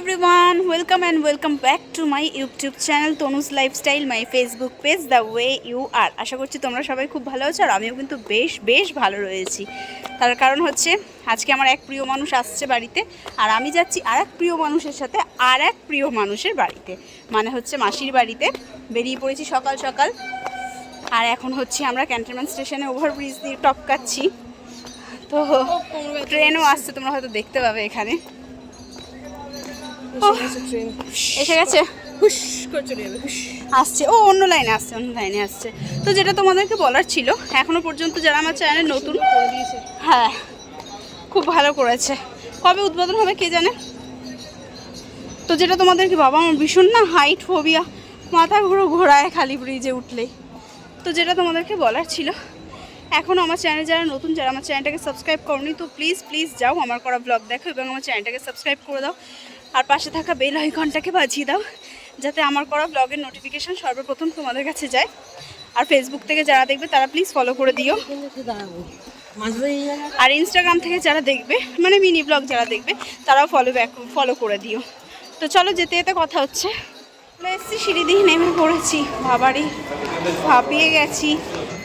Everyone welcome and welcome back to my YouTube channel Tanu's lifestyle my Facebook page the way you are আশা করছি তোমরা সবাই খুব ভালো আছো আর আমিও কিন্তু বেশ বেশ ভালো রয়েছি। তার কারণ হচ্ছে আজকে আমার এক প্রিয় মানুষ আসছে বাড়িতে আর আমি যাচ্ছি আর এক প্রিয় মানুষের সাথে আর এক প্রিয় মানুষের বাড়িতে। মানে হচ্ছে মাসির বাড়িতে। বেরিয়ে পড়েছি সকাল সকাল। আর এখন হচ্ছে আমরা ক্যান্টনমেন্ট স্টেশনে ওভারব্রিজ দিয়ে টপকাচ্ছি। তো। ট্রেনও আসছে তোমরা হয়তো দেখতে পাবে এখানে। এসে গেছে হুশ। করে চলে যাবে আসছে। ও অন্য লাইনে আসছে অন্য লাইনে আসছে। তো যেটা তোমাদেরকে বলার ছিল এখনও পর্যন্ত যারা আমার চ্যানেলে নতুন হ্যাঁ খুব ভালো করেছে। কবে উদ্বোধন হবে কে জানে? তো যেটা তোমাদেরকে বাবা আমার ভীষণ না হাইট ফোবিয়া মাথা ঘুরো ঘোরায় খালি ব্রিজে উঠলেই। তো যেটা তোমাদেরকে বলার ছিল এখনও আমার চ্যানেল যারা নতুন যারা আমার চ্যানেলটাকে সাবস্ক্রাইব করনি তো প্লিজ প্লিজ যাও আমার করা ব্লগ দেখো এবং আমার চ্যানেলটাকে সাবস্ক্রাইব করে দাও। আর পাশে থাকা বেল আইকনটাকে বাজিয়ে দাও, যাতে আমার করা ব্লগের নোটিফিকেশান সর্বপ্রথম তোমাদের কাছে যায়। আর ফেসবুক থেকে যারা দেখবে, তারা প্লিজ ফলো করে দিও। আর ইনস্টাগ্রাম থেকে যারা দেখবে মানে মিনি ব্লগ যারা দেখবে, তারাও ফলো ব্যাক ফলো করে দিও। তো চলো, যেতে যেতে কথা হচ্ছে। এসেছি, সিঁড়ি নেমে পড়েছি। বাবারই ভাপিয়ে গেছি।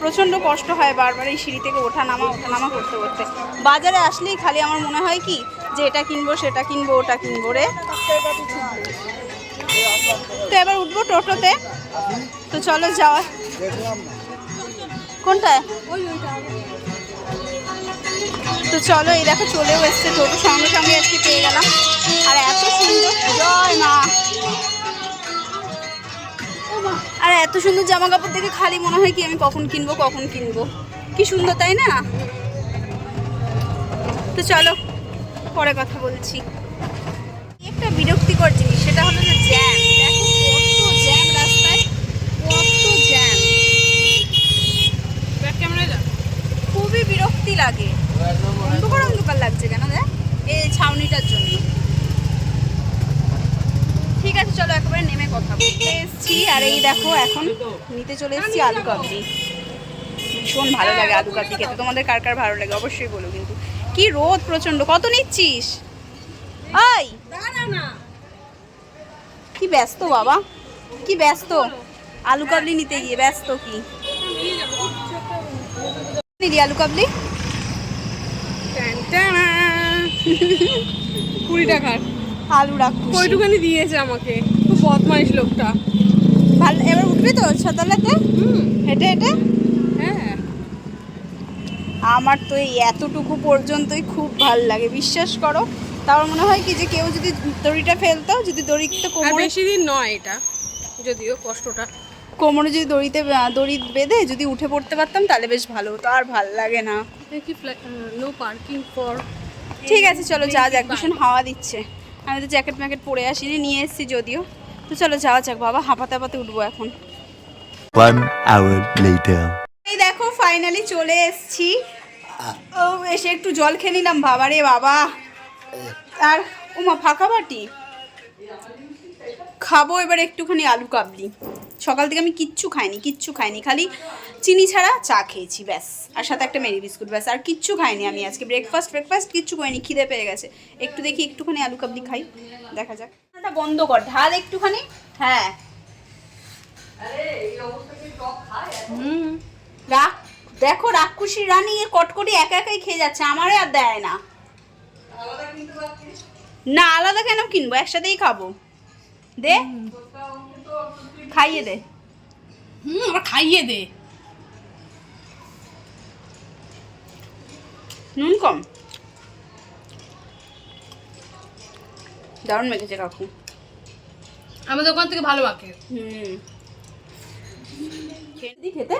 প্রচণ্ড কষ্ট হয় বারবার এই সিঁড়ি থেকে ওঠা নামা ওঠা নামা করতে করতে। বাজারে আসলেই খালি আমার মনে হয় কি যে এটা কিনবো, সেটা কিনবো, ওটা কিনবো রে। তো এবার উঠবো টোটোতে। তো চলো যাওয়া। কোনটায়? তো চলো, এই দেখো চলেও এসছে টোটো সঙ্গে সঙ্গে আজকে পেয়ে গেলাম। আর এত সুন্দর জয় মা। আর এত সুন্দর জামা কাপড় দেখে খালি মনে হয় কি আমি কখন কিনবো কখন কিনবো। কি সুন্দর, তাই না? তো চলো। পরে কথা বলছি। একটা বিরক্তিকর জিনিস সেটা হলো যে জ্যাম দেখো কত জ্যাম রাস্তায় কত জ্যাম খুবই বিরক্তি লাগে। অন্ধকার অন্ধকার লাগছে কেন দেখ? এই ছাউনিটার জন্য। ঠিক আছে চলো একেবারে নেমে কথা বলতে এসছি। আর এই দেখো এখন নিতে চলে এসেছি আলু কাবলি ভীষণ ভালো লাগে আলু কাবলি খেতে। তোমাদের কার কার ভালো লাগে অবশ্যই বলো কিন্তু কি রোদ প্রচণ্ড কত নিচ্ছিস? ওই! কি ব্যস্ত বাবা। কি ব্যস্ত। আলু কাবলি নিতে গিয়ে ব্যস্ত কি? নিলি আলু কাবলি? কুড়ি টাকার। আলু রাখুন কইটুখানি দিয়েছে আমাকে। খুব বদমাইশ লোকটা। ভালো এবার উঠবি তো ছতলাতে? হুম। হেঁটে হেঁটে? আমার তো এই এতটুকু পর্যন্তই খুব ভালো লাগে। বিশ্বাস করো তার মনে হয় কি যে কেউ যদি দড়িটা ফেলতো যদি দড়িতে আর কোমরে বেশি দিন নয় এটা যদিও কষ্টটা। কোমরে যদি দড়িতে দড়ি বেঁধে যদি উঠে পড়তে পারতাম তাহলে বেশ ভালো হতো আর ভালো লাগে না। দেখি নো পার্কিং ফর ঠিক আছে চলো যা যাক ভীষণ হাওয়া দিচ্ছে। আমি তো জ্যাকেট ম্যাকেট পরে আসিনি নিয়ে এসেছি যদিও। তো চলো যাওয়া যাক বাবা হাঁপাতে হাঁপাতে উঠবো এখন। One hour later. ফাইনালি চলে এসেছি। ও এসে একটু জল খেয়ে নিলাম বাবা রে বাবা। আর ওমা ফাঁকা বাটি? খাব এবার একটুখানি আলু কাবলি। সকাল থেকে আমি কিচ্ছু খাইনি কিচ্ছু খাইনি খালি চিনি ছাড়া চা খেয়েছি ব্যাস। আর সাথে একটা মেরি বিস্কুট ব্যাস। আর কিচ্ছু খাইনি আমি আজকে। ব্রেকফাস্ট ব্রেকফাস্ট কিচ্ছু করিনি খিদে পেয়ে গেছে। একটু দেখি একটুখানি আলু কাবলি খাই দেখা যাক। এটা বন্ধ কর ঢাল একটুখানি। হ্যাঁ। হুম রাখ। দেখো রাক্ষসী রানী এর কটকটি একা একাই খেয়ে যাচ্ছে আমারে আর দেয় না। না আলাদা কেন কিনবো? একসাথেই খাব। দে। খাইয়ে দে। হুম আবার খাইয়ে দে। নুন কম। দারুণ মেখেছে কাকু। আমাদের ওখান থেকে ভালো বাকে হুম। খেতে।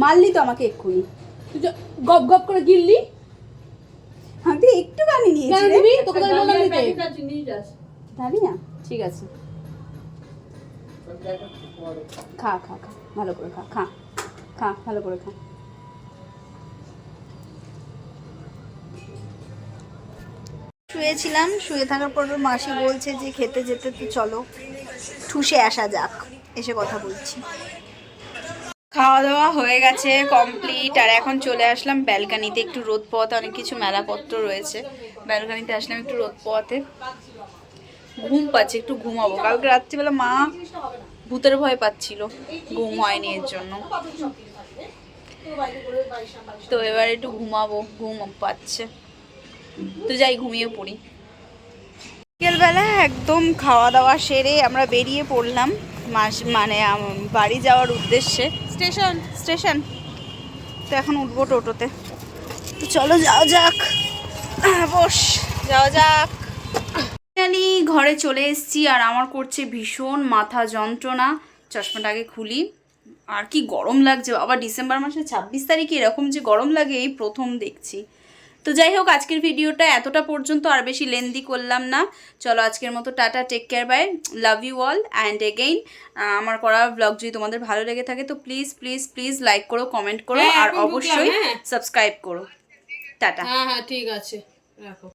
মারলি তো আমাকে এক্ষুনি। তুই গপ গপ করে গিললি? আমি তো একটুখানি নিয়েছি কেন তোকে তো বললাম দিতে জানি না ঠিক আছে। খা খা খা ভালো করে খা খা খা ভালো করে খা। শুয়েছিলাম শুয়ে থাকার পর মাসি বলছে যে খেতে যেতে তো চলো ঠুসে আসা যাক এসে কথা বলছি। খাওয়া দাওয়া হয়ে গেছে কমপ্লিট আর এখন চলে আসলাম ব্যালকানিতে একটু রোদ পথ অনেক কিছু মেলাপত্র রয়েছে। ব্যালকানিতে আসলাম একটু রোদ পোয়াতে ঘুম পাচ্ছে, একটু ঘুমাবো। কালকে রাত্রিবেলা মা ভূতের ভয় পাচ্ছিল, ঘুম হয়নি এর জন্য। তো এবার একটু ঘুমাবো, ঘুম পাচ্ছে। তো যাই, ঘুমিয়ে পড়ি। বিকেলবেলা একদম খাওয়া দাওয়া সেরে আমরা বেরিয়ে পড়লাম, মাস মানে বাড়ি যাওয়ার উদ্দেশ্যে। Station station. তো এখন উঠবো টোটোতে। তো চলো যাওয়া যাক। আহ, বস যাওয়া যাক। ফাইনালি ঘরে চলে এসেছি আর আমার করছে ভীষণ মাথা যন্ত্রণা। চশমাটাকে খুলি। আর কি গরম লাগছে। আবার ডিসেম্বর মাসের ছাব্বিশ তারিখে এরকম যে গরম লাগে এই প্রথম দেখছি। তো যাই হোক আজকের ভিডিওটা এতটা পর্যন্ত আর বেশি লেন্দি করলাম না। চলো আজকের মতো tata take care bye love you all and again আমার করা ব্লগ যদি তোমাদের ভালো লেগে থাকে তো প্লিজ প্লিজ প্লিজ লাইক করো কমেন্ট করো হ্যাঁ, আর অবশ্যই হ্যাঁ। সাবস্ক্রাইব করো। টাটা। হ্যাঁ হ্যাঁ ঠিক আছে রাখো।